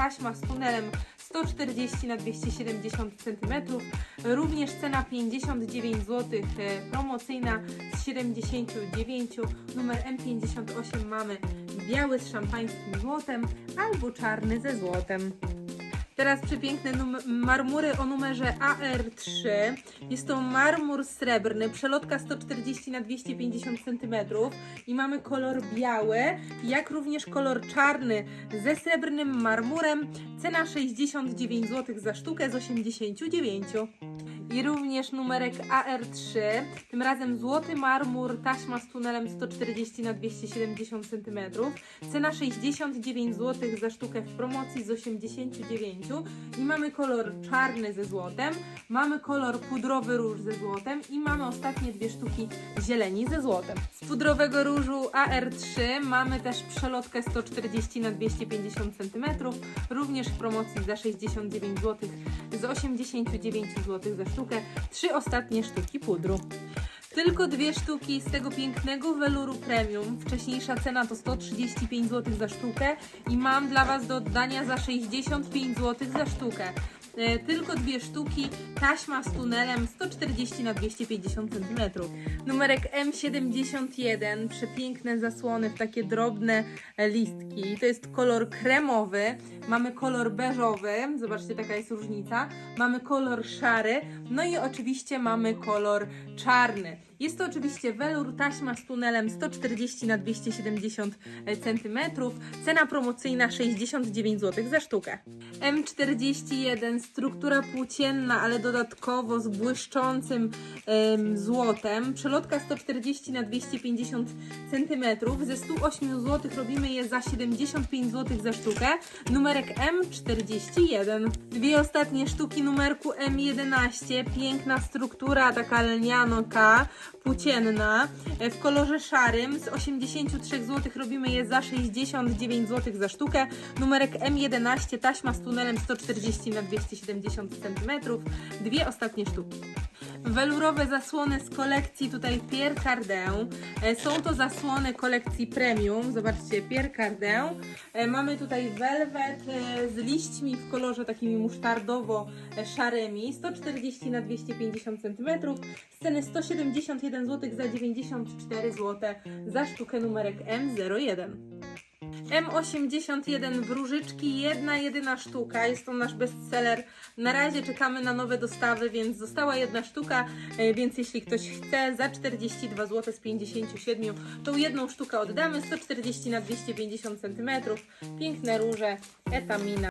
taśma z tunelem 140 na 270 cm. Również cena 59 zł, e, promocyjna z 79. Numer M58 mamy biały z szampańskim złotem albo czarny ze złotem. Teraz przepiękne marmury o numerze AR3. Jest to marmur srebrny, przelotka 140 na 250 cm i mamy kolor biały, jak również kolor czarny ze srebrnym marmurem. Cena 69 zł za sztukę z 89. I również numerek AR3, tym razem złoty marmur, taśma z tunelem 140 na 270 cm. Cena 69 zł za sztukę w promocji z 89. I mamy kolor czarny ze złotem, mamy kolor pudrowy róż ze złotem i mamy ostatnie dwie sztuki zieleni ze złotem. Z pudrowego różu AR3 mamy też przelotkę 140 na 250 cm, również w promocji za 69 zł z 89 zł za sztukę. Trzy ostatnie sztuki pudru. Tylko dwie sztuki z tego pięknego weluru premium. Wcześniejsza cena to 135 zł za sztukę i mam dla Was do oddania za 65 zł za sztukę. E, Tylko dwie sztuki, taśma z tunelem 140 na 250 cm. Numerek M71, przepiękne zasłony w takie drobne listki. To jest kolor kremowy, mamy kolor beżowy, zobaczcie taka jest różnica. Mamy kolor szary, no i oczywiście mamy kolor czarny. Jest to oczywiście welur, taśma z tunelem 140 na 270 cm. Cena promocyjna 69 zł za sztukę. M41, struktura płócienna, ale dodatkowo z błyszczącym em, złotem. Przelotka 140 na 250 cm. Ze 108 zł robimy je za 75 zł za sztukę. Numerek M41. Dwie ostatnie sztuki numerku M11. Piękna struktura, taka lnianka płócienna e, w kolorze szarym. Z 83 zł robimy je za 69 zł za sztukę. Numerek M11, taśma z tunelem 140 na 270 cm. Dwie ostatnie sztuki. Welurowe zasłony z kolekcji tutaj Pierre Cardin. E, Są to zasłony kolekcji premium. Zobaczcie, Pierre Cardin. E, Mamy tutaj velvet e, z liśćmi w kolorze takimi musztardowo-szarymi. 140 na 250 cm. Z ceny 171 zł za 94 zł za sztukę numerek M01. M81 wróżyczki, jedna jedyna sztuka. Jest to nasz bestseller. Na razie czekamy na nowe dostawy, więc została jedna sztuka. e, Więc jeśli ktoś chce, za 42 zł z 57, tą jedną sztukę oddamy. 140 na 250 cm. Piękne róże, etamina.